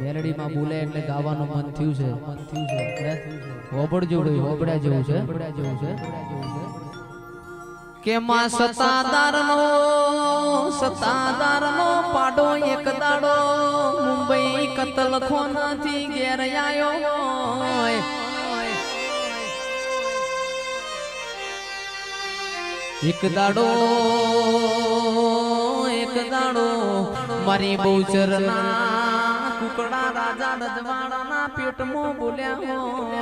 મેલડીમાં બોલે એટલે ગાવાનું મન થયું છે. મન થયું છે. એટલે હોબળજો ભાઈ હોબળ્યા જેવું છે. હોબળ્યા જેવું છે. કે માં સતાદાર નો સતાદાર નો પાડો એક દાડો. મુંબઈ કતલ ખોનાથી ઘેર આયો. એક દાડો એક દાડો. મારી બહુચરના કુકડા રાજા રજવાડાના પેટમાં બોલ્યા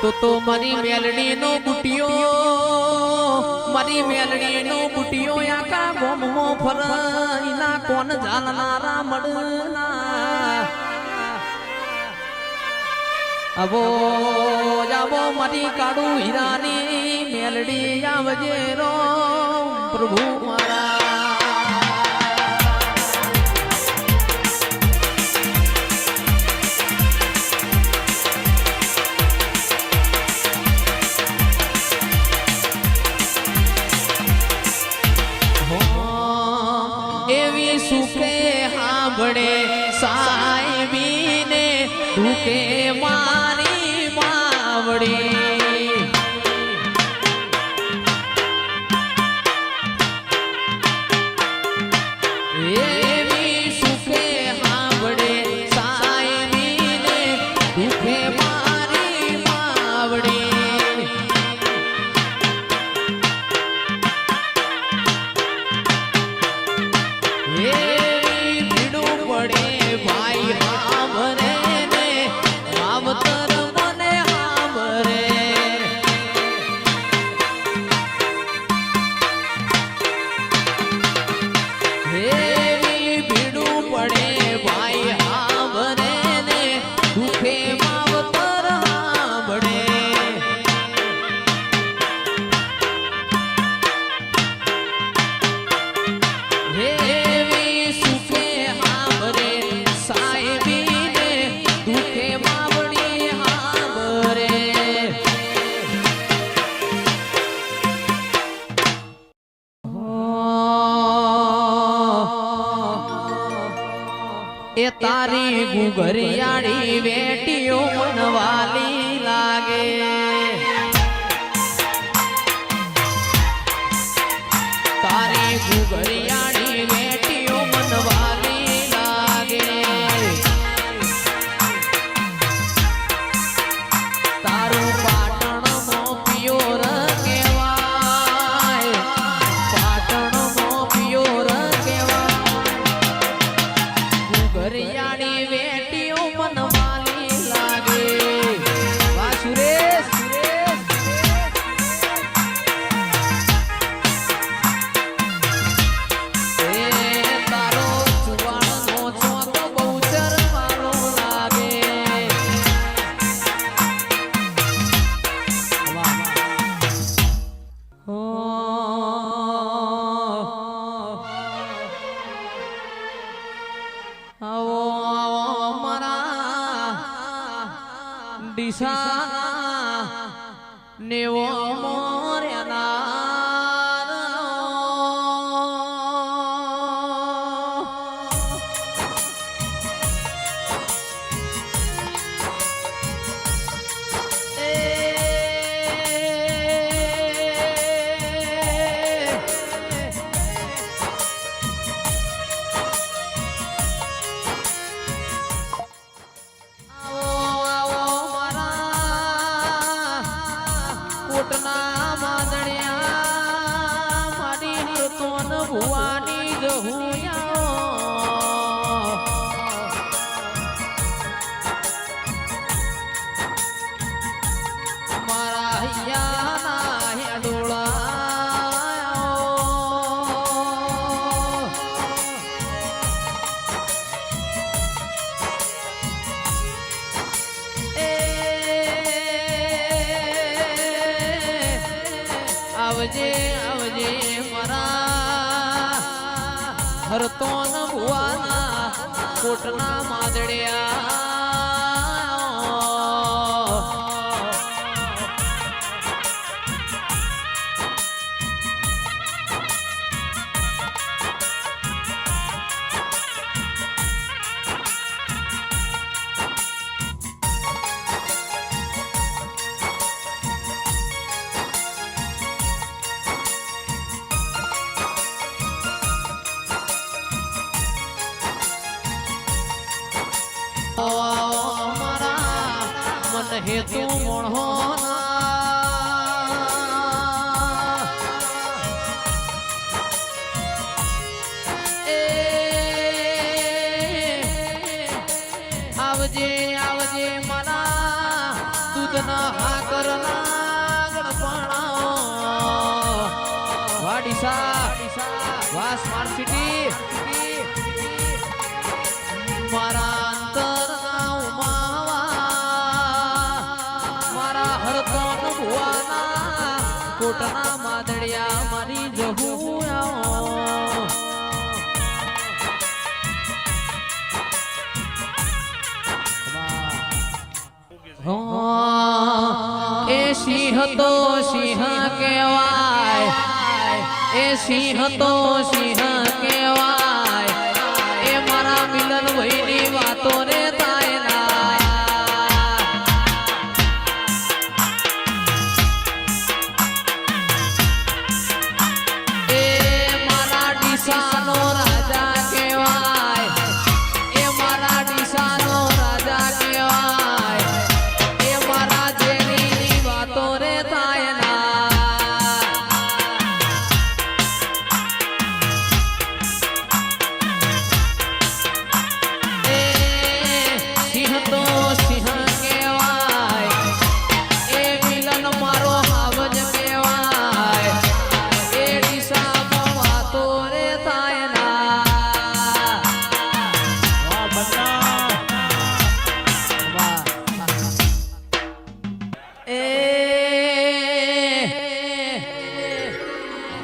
તો તો મારી મેલડી નો બુટિયો, મારી મેલડી નો બુટિયો આકા ગોમો ફરઈના કોણ જાલનારા મળના? અબો જાબો મારી કાડુ હીરાની મેલડી આવજે રો, પ્રભુ મારા. સુખે સાંભળે સાહેબીને દુખે મારી માવડી. એ તારી ગુગરિયાળી વેટીઓ મનવાલી લાગે. તારી ગુગરિયાળી ડીસા નેવો આવજે આવજે મારા. હરતો ન ભુવાના કોટના માદડિયા. હેતુ મણો આવજે આવજે મના દૂધના કોટના માદળિયા મારી જહું એ સિંહ તો સિંહ કહેવાય. એ સિંહ તો સિંહ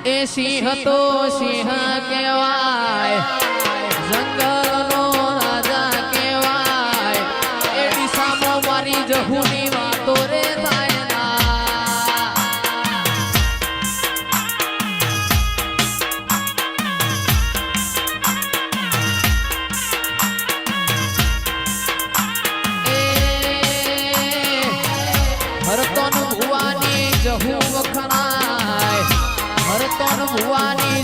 એ સિંહ તો સિંહ કહેવાય જંગલ one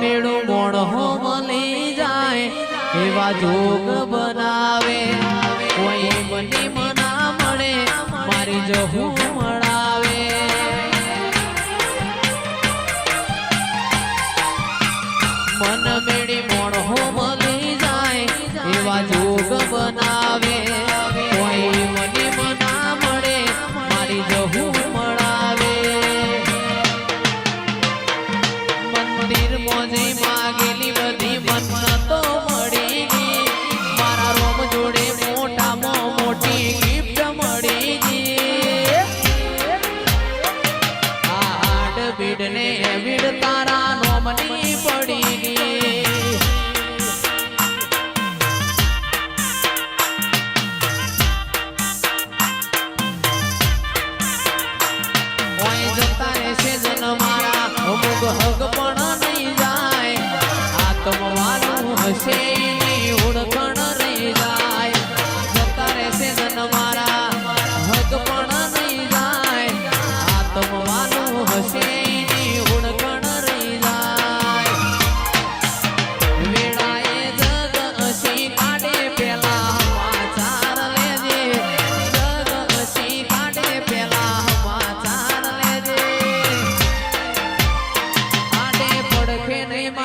મેળું મોણહો મળી જાય, એવા જોગ બનાવે. કોઈ મને મના મળે, મારી જહું મળાવે મન મેળી મોણહો મળી જાય, એવા જોગ બનાવે.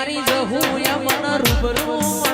મારી જહું યમણ રૂબરૂ